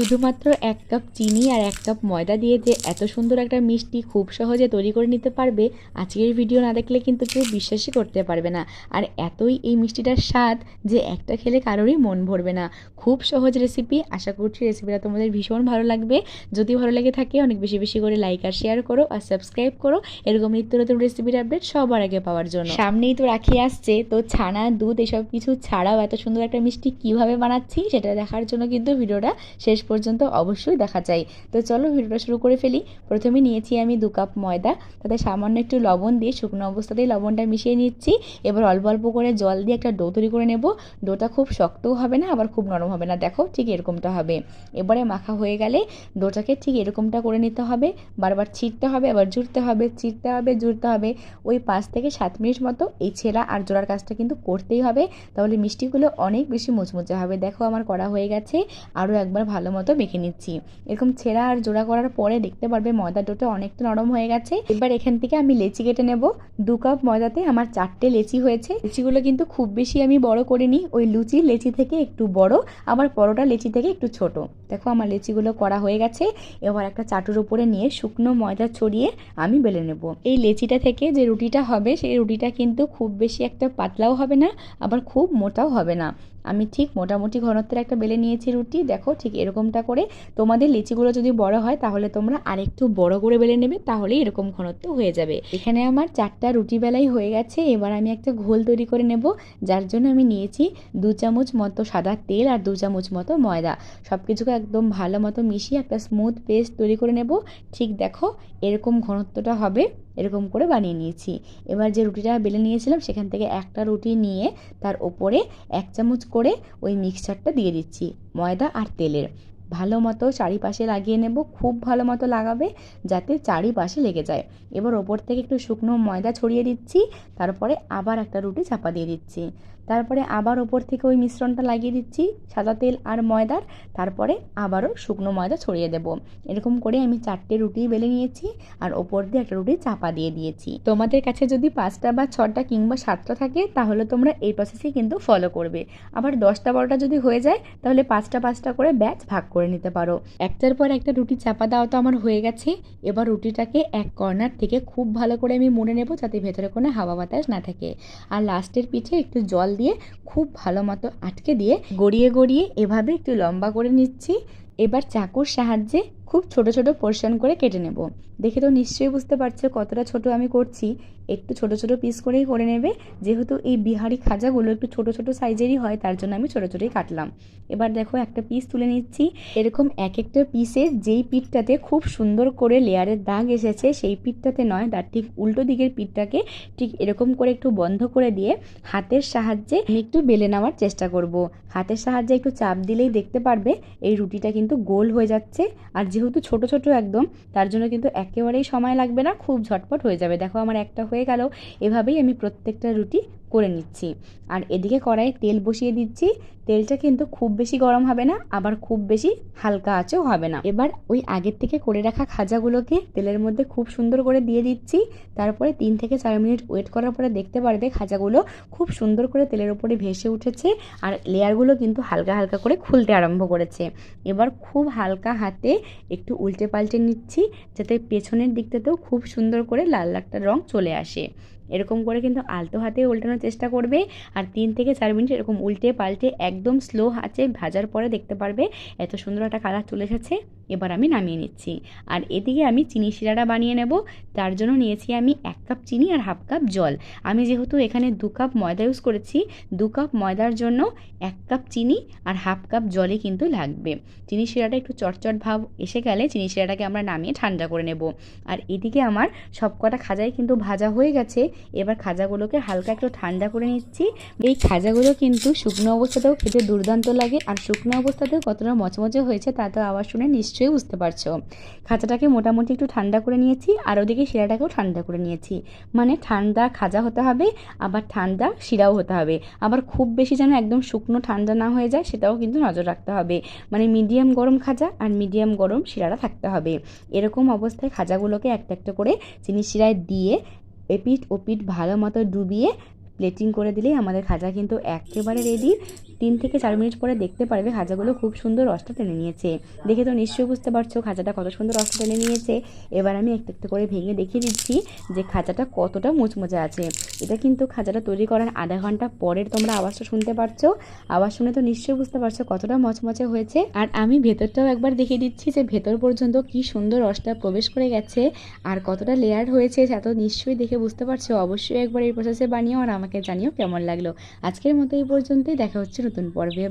শুধুমাত্র এক কাপ চিনি আর এক কাপ ময়দা দিয়ে যে এত সুন্দর একটা মিষ্টি খুব সহজে তৈরি করে নিতে পারবে, আজকের ভিডিও না দেখলে কিন্তু কেউ বিশ্বাসই করতে পারবে না। আর এতই এই মিষ্টিটার স্বাদ যে একটা খেলে কারোরই মন ভরবে না। খুব সহজ রেসিপি আশা করছি রেসিপিটা তোমাদের ভীষণ ভালো লাগবে। যদি ভালো লেগে থাকে, অনেক বেশি বেশি করে লাইক আর শেয়ার করো আর সাবস্ক্রাইব করো। এরকম নিত্য নতুন রেসিপির আপডেট সবার আগে পাওয়ার জন্য। সামনেই তো রাখি আসছে, তো ছানা, দুধ, এসব কিছু ছাড়াও এত সুন্দর একটা মিষ্টি কীভাবে বানাচ্ছি, সেটা দেখার জন্য কিন্তু ভিডিওটা শেষ পর্যন্ত অবশ্যই দেখা যায়। তো চলো ভিডিওটা শুরু করে ফেলি। প্রথমে নিয়েছি আমি দু কাপ ময়দা। তাতে সামান্য একটু লবণ দিয়ে শুকনো অবস্থাতেই লবণটা মিশিয়ে নিচ্ছি। এবার অল্প অল্প করে জল দিয়ে একটা ডো তৈরি করে নেব। ডোটা খুব শক্তও হবে না, আবার খুব নরম হবে না। দেখো ঠিক এরকমটা হবে। এবারে মাখা হয়ে গেলে ডোটাকে ঠিক এরকমটা করে নিতে হবে। বারবার ছিটতে হবে, আবার জুড়তে হবে, ছিটতে হবে, জুড়তে হবে। ওই পাঁচ থেকে সাত মিনিট মতো এই ছেঁড়া আর জোড়ার কাজটা কিন্তু করতেই হবে। তাহলে মিষ্টিগুলো অনেক বেশি মুচমুচে হবে। দেখো আমার করা হয়ে গেছে। আরও একবার ভালো মতো মেখে নিচ্ছি। এরকম ছেঁড়া আর জোড়া করার পরে দেখতে পারবে ময়দা ডোটা অনেকটা নরম হয়ে গেছে। এবার এখান থেকে আমি লেচি কেটে নেব। দু কাপ ময়দাতে আমার চারটে লেচি হয়েছে। লেচিগুলো কিন্তু খুব বেশি আমি বড় করিনি। ওই লুচি লেচি থেকে একটু বড়, আবার পরোটা লেচি থেকে একটু ছোট। দেখো আমার লেচিগুলো করা হয়ে গেছে। এবার একটা চাটুর উপরে নিয়ে শুকনো ময়দা ছড়িয়ে আমি বেলে নেব। এই লেচিটা থেকে যে রুটিটা হবে, সেই রুটিটা কিন্তু খুব বেশি একটা পাতলাও হবে না, আবার খুব মোটাও হবে না। আমি ঠিক মোটামুটি ঘনত্বের একটা বেলে নিয়েছি রুটি। দেখো ঠিক এরকমটা করে তোমাদের লিচিগুলো যদি বড় হয় তাহলে তোমরা আরেকটু বড় করে বেলে নেবে, তাহলেই এরকম ঘনত্ব হয়ে যাবে। এখানে আমার চারটা রুটি বেলাই হয়ে গেছে, এবার আমি একটা ঘোল তৈরি করে নেব, যার জন্য আমি নিয়েছি দু চামচ মতো সাদা তেল আর দু চামচ মতো ময়দা। সব কিছুকে একদম ভালো মতো মিশিয়ে একটা স্মুথ পেস্ট তৈরি করে নেব। ঠিক দেখো এরকম ঘনত্বটা হবে। এরকম করে বানিয়ে নিয়েছি। এবার যে রুটিটা বেলে নিয়েছিলাম, সেখান থেকে একটা রুটি নিয়ে তার ওপরে এক চামচ করে ওই মিক্সচারটা দিয়ে দিচ্ছি, ময়দা আর তেলের। ভালো মতো চারিপাশে লাগিয়ে নেব, খুব ভালো মতো লাগাবে, যাতে চারিপাশে লেগে যায়। এবার ওপর থেকে একটু শুকনো ময়দা ছড়িয়ে দিচ্ছি, তারপরে আবার একটা রুটি চাপা দিয়ে দিচ্ছি। তারপরে আবার ওপর থেকে ওই মিশ্রণটা লাগিয়ে দিচ্ছি, সাদা তেল আর ময়দার তারপরে আবারও শুকনো ময়দা ছড়িয়ে দেব। এরকম করে আমি চারটে রুটি বেলে নিয়েছি আর ওপর দিয়ে একটা রুটি চাপা দিয়ে দিয়েছি। তোমাদের কাছে যদি পাঁচটা বা ছটা কিংবা সাতটা থাকে, তাহলে তোমরা এই প্রসেসই কিন্তু ফলো করবে। আবার দশটা, বারোটা যদি হয়ে যায়, তাহলে পাঁচটা পাঁচটা করে ব্যাচ ভাগ করে নিতে পারো। একটার পর একটা রুটি চাপা দেওয়া তো আমার হয়ে গেছে। এবার রুটিটাকে এক কর্নার থেকে খুব ভালো করে আমি মুড়ে নেব, যাতে ভেতরে কোনো হাওয়া বাতাস না থাকে। আর লাস্টের পিঠে একটু জল দিয়ে খুব ভালো মতো আটকে দিয়ে গড়িয়ে গড়িয়ে এভাবে একটু লম্বা করে নিচ্ছি। এবার চাকুর সাহায্যে খুব ছোট ছোট পোর্শন করে কেটে নেব। দেখে তো নিশ্চয়ই বুঝতে পারছ কতটা ছোট আমি করছি। একটু ছোট ছোট পিস করেই করে নেবে। যেহেতু এই বিহারি খাজাগুলো একটু ছোট ছোট সাইজেরই হয়, তার জন্য আমি ছোট ছোটই কাটলাম। এবার দেখো একটা পিস তুলে নিচ্ছি। এরকম এক একটা পিসে যেই পিঠটাতে খুব সুন্দর করে লেয়ারের দাগ এসেছে, সেই পিঠটাতে নয়, তার ঠিক উল্টো দিকের পিঠটাকে ঠিক এরকম করে একটু বন্ধ করে দিয়ে হাতের সাহায্যে একটু বেলে নেওয়ার চেষ্টা করব। হাতের সাহায্যে একটু চাপ দিলেই দেখতে পারবে, এই রুটিটা কিন্তু গোল হয়ে যাচ্ছে। আর যেহেতু ছোট ছোট একদম, তার জন্য কিন্তু একেবারেই সময় লাগবে না, খুব ঝটপট হয়ে যাবে। দেখো আমার একটা হয়ে গেল, এভাবেই আমি প্রত্যেকটা রুটি করে নিচ্ছি। আর এদিকে কড়াইয়ে তেল বসিয়ে দিচ্ছি। তেলটা কিন্তু খুব বেশি গরম হবে না, আবার খুব বেশি হালকা আঁচও হবে না। এবার ওই আগের থেকে করে রাখা খাজাগুলোকে তেলের মধ্যে খুব সুন্দর করে দিয়ে দিচ্ছি। তারপরে তিন থেকে চার মিনিট ওয়েট করার পরে দেখতে পারবে খাজাগুলো খুব সুন্দর করে তেলের উপরে ভেসে উঠেছে আর লেয়ারগুলো কিন্তু হালকা হালকা করে খুলতে আরম্ভ করেছে। এবার খুব হালকা হাতে একটু উল্টে পাল্টে নিচ্ছি, যাতে পেছনের দিকটাতেও খুব সুন্দর করে লাল একটা রং চলে আসে। এরকম করে কিন্তু আলতো হাতে উল্টানোর চেষ্টা করবে আর তিন থেকে চার মিনিট এরকম উল্টে পাল্টে একদম স্লো হাতে ভাজার পরে দেখতে পারবে এত সুন্দর একটা কালার চলে এসেছে। এবার আমি নামিয়ে নিচ্ছি। আর এদিকে আমি চিনি শিরাটা বানিয়ে নেব। তার জন্য নিয়েছি আমি এক কাপ চিনি আর হাফ কাপ জল। আমি যেহেতু এখানে দু কাপ ময়দা ইউজ করেছি, দু কাপ ময়দার জন্য এক কাপ চিনি আর হাফ কাপ জলই কিন্তু লাগবে। চিনি শিরাটা একটু চটচট ভাব এসে গেলে চিনি শিরাটাকে আমরা নামিয়ে ঠান্ডা করে নেব। আর এদিকে আমার সবকটা খাজাই কিন্তু ভাজা হয়ে গেছে। এবার খাজাগুলোকে হালকা একটু ঠান্ডা করে নিচ্ছি। এই খাজাগুলো কিন্তু শুকনো অবস্থাতেও খেতে দুর্দান্ত লাগে আর শুকনো অবস্থাতেও কতটা মচমচে হয়েছে তা তো আবার শুনে নিশ্চয়ই বুঝতে পারছ। খাজাটাকে মোটামুটি একটু ঠান্ডা করে নিয়েছি আর ওদিকে শিরাটাকেও ঠান্ডা করে নিয়েছি। মানে ঠান্ডা খাজা হতে হবে, আবার ঠান্ডা শিরাও হতে হবে। আবার খুব বেশি যেন একদম শুকনো ঠান্ডা না হয়ে যায় সেটাও কিন্তু নজর রাখতে হবে। মানে মিডিয়াম গরম খাজা আর মিডিয়াম গরম শিরাটা থাকতে হবে। এরকম অবস্থায় খাজাগুলোকে একটা একটা করে চিনি শিরায় দিয়ে এপিঠ ওপিঠ ভালো মতো ডুবিয়ে প্লেটিং করে দিলেই আমাদের খাজা কিন্তু একেবারে রেডি তিন থেকে চার মিনিট পরে দেখতে পারবে খাজাগুলো খুব সুন্দর রসটা টেনে নিয়েছে। দেখে তো নিশ্চয়ই বুঝতে পারছ খাজাটা কত সুন্দর রসটা টেনে নিয়েছে। এবার আমি একটু একটু করে ভেঙে দেখিয়ে দিচ্ছি যে খাজাটা কতটা মুচমুচে আছে। এটা কিন্তু খাজাটা তৈরি করার আধা ঘণ্টা পরের তোমরা আওয়াজটা শুনতে পারছ। আওয়াজ শুনে তো নিশ্চয়ই বুঝতে পারছ কতটা মচমচে হয়েছে। আর আমি ভেতরটাও একবার দেখিয়ে দিচ্ছি যে ভেতর পর্যন্ত কি সুন্দর রসটা প্রবেশ করে গেছে। আর কতটা লেয়ার হয়েছে তা তো নিশ্চয়ই দেখে বুঝতে পারছ। অবশ্যই একবার এই প্রসেসে বানিও আর আমাকে জানিও কেমন লাগল। আজকের মতো এই পর্যন্তই। দেখা হচ্ছে নতুন পর্বে